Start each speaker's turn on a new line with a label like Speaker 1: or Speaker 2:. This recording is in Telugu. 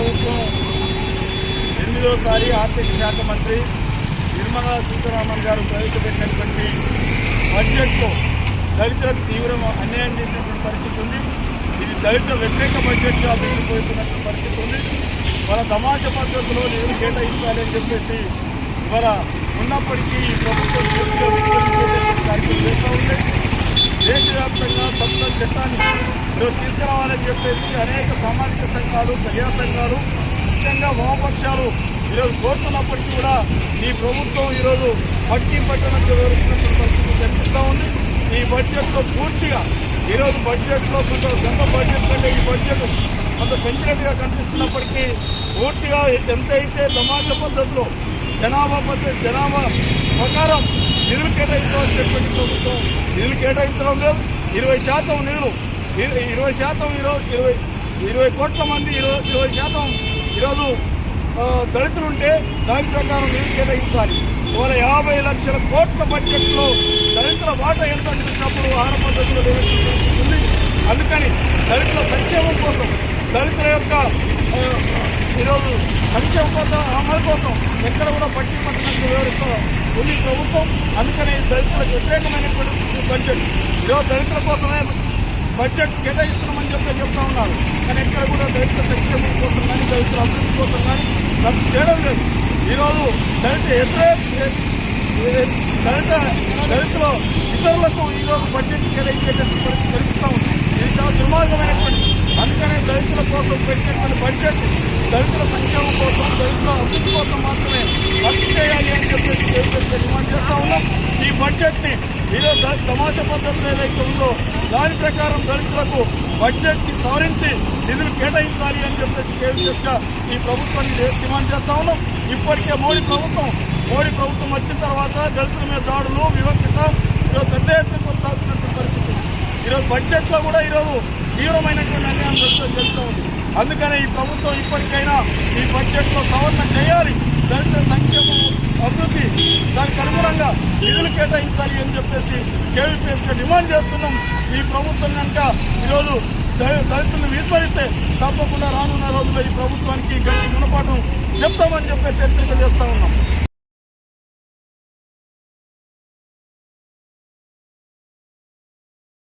Speaker 1: ప్రభుత్వం ఎనిమిదోసారి ఆర్థిక శాఖ మంత్రి నిర్మలా సీతారామన్ గారు ప్రవేశపెట్టినటువంటి బడ్జెట్తో దళితులకు తీవ్ర అన్యాయం చేసినటువంటి పరిస్థితి ఉంది. ఇది దళిత వ్యతిరేక బడ్జెట్గా అభివృద్ధిపోతున్నటువంటి పరిస్థితి ఉంది. వాళ్ళ తమాష పద్ధతిలో నిధులు కేటాయించాలి అని చెప్పేసి ఇవాళ ఉన్నప్పటికీ ఈ ప్రభుత్వం పూర్తిగా కార్యక్రమం చేస్తూ ఉంది. దేశవ్యాప్తంగా సొంత చట్టాన్ని ఈరోజు తీసుకురావాలని చెప్పేసి అనేక సామాజిక సంఘాలు ప్రజా సంఘాలు ముఖ్యంగా వామపక్షాలు ఈరోజు కోరుతున్నప్పటికీ కూడా ఈ ప్రభుత్వం ఈరోజు పట్టి పట్టణంలో వివరిస్తున్నటువంటి పరిస్థితి కనిపిస్తూ ఉంది? ఈ బడ్జెట్లో పూర్తిగా ఈరోజు బడ్జెట్లో కొంచెం గత బడ్జెట్ కంటే ఈ బడ్జెట్ కొంత పెంచినట్టుగా కనిపిస్తున్నప్పటికీ పూర్తిగా ఎంతైతే సమాజ పద్ధతిలో జనాభా పద్ధతి జనాభా నిధులు నిధులు కేటాయించవలసినటువంటి ప్రభుత్వం నిధులు కేటాయించడం లేదు. ఇరవై శాతం నిధులు ఇరవై శాతం ఈరోజు ఇరవై ఇరవై కోట్ల మంది ఇరవై ఇరవై శాతం ఈరోజు దళితులుంటే ఉంటే దాని ప్రకారం నిధులు కేటాయించాలి. ఇవాళ యాభై లక్షల కోట్ల బడ్జెట్లో దళితుల వాటా ఎంత చూసినప్పుడు ఆహార పద్ధతిలో ఉంది. అందుకని దళితుల సంక్షేమం కోసం దళితుల యొక్క ఈరోజు సంక్షేమ కోసం అమలు కోసం ఎక్కడ కూడా పట్టి పట్టినట్టు వివరిస్తూ ఉంది ప్రభుత్వం అందుకని దళితులకు వ్యతిరేకమైనటువంటి బడ్జెట్ ఈరోజు దళితుల కోసమే బడ్జెట్ కేటాయిస్తున్నామని చెప్పి చెప్తా ఉన్నారు. కానీ ఎక్కడ కూడా దళిత సంక్షేమం కోసం కానీ దళితుల అభివృద్ధి కోసం కానీ ఖర్చు చేయడం లేదు. ఈరోజు దళిత వ్యతిరేక దళిత దళితుల ఇతరులకు ఈరోజు బడ్జెట్ కేటాయించేటువంటి పరిస్థితి కనిపిస్తూ ఉంది. ఇది చాలా దుర్మార్గమైనటువంటి అందుకనే దళితుల కోసం పెట్టినటువంటి బడ్జెట్ దళితుల సంక్షేమం కోసం దళితుల అభివృద్ధి కోసం మాత్రం ఖర్చు చేయాలి అని చెప్పేసి కేంద్ర డిమాండ్ చేస్తా ఉన్నాం ఈ బడ్జెట్ని ఈరోజు తమాష తమాషా పద్ధతులు ఏదైతే ఉందో దాని ప్రకారం దళితులకు బడ్జెట్ని సవరించి నిధులు కేటాయించాలి అని చెప్పేసి కేంద్రస్ ఈ ప్రభుత్వాన్ని డిమాండ్ చేస్తా ఉన్నాం. ఇప్పటికే మోడీ ప్రభుత్వం మోడీ ప్రభుత్వం వచ్చిన తర్వాత దళితుల మీద దాడులు వివక్షత ఈరోజు పెద్ద ఎత్తున కొనసాగుతున్నటువంటి పరిస్థితి. ఈరోజు బడ్జెట్లో కూడా ఈరోజు తీవ్రమైనటువంటి అన్యాయం జరుగుతూ చేస్తూ ఉంది. అందుకనే ఈ ప్రభుత్వం ఇప్పటికైనా ఈ బడ్జెట్లో సవరణ చేయాలి. దళిత సంక్షేమం నిధులు కేటాయించాలి అని చెప్పేసి కేవీపీఎస్ డిమాండ్ చేస్తున్నాం. ఈ ప్రభుత్వం కనుక ఈరోజు దళితులను విస్మరిస్తే తప్పకుండా రానున్న రోజుల్లో ఈ ప్రభుత్వానికి గట్టి గుణపాఠం చెప్తామని చెప్పేసి హెచ్చరిక చేస్తా ఉన్నాం.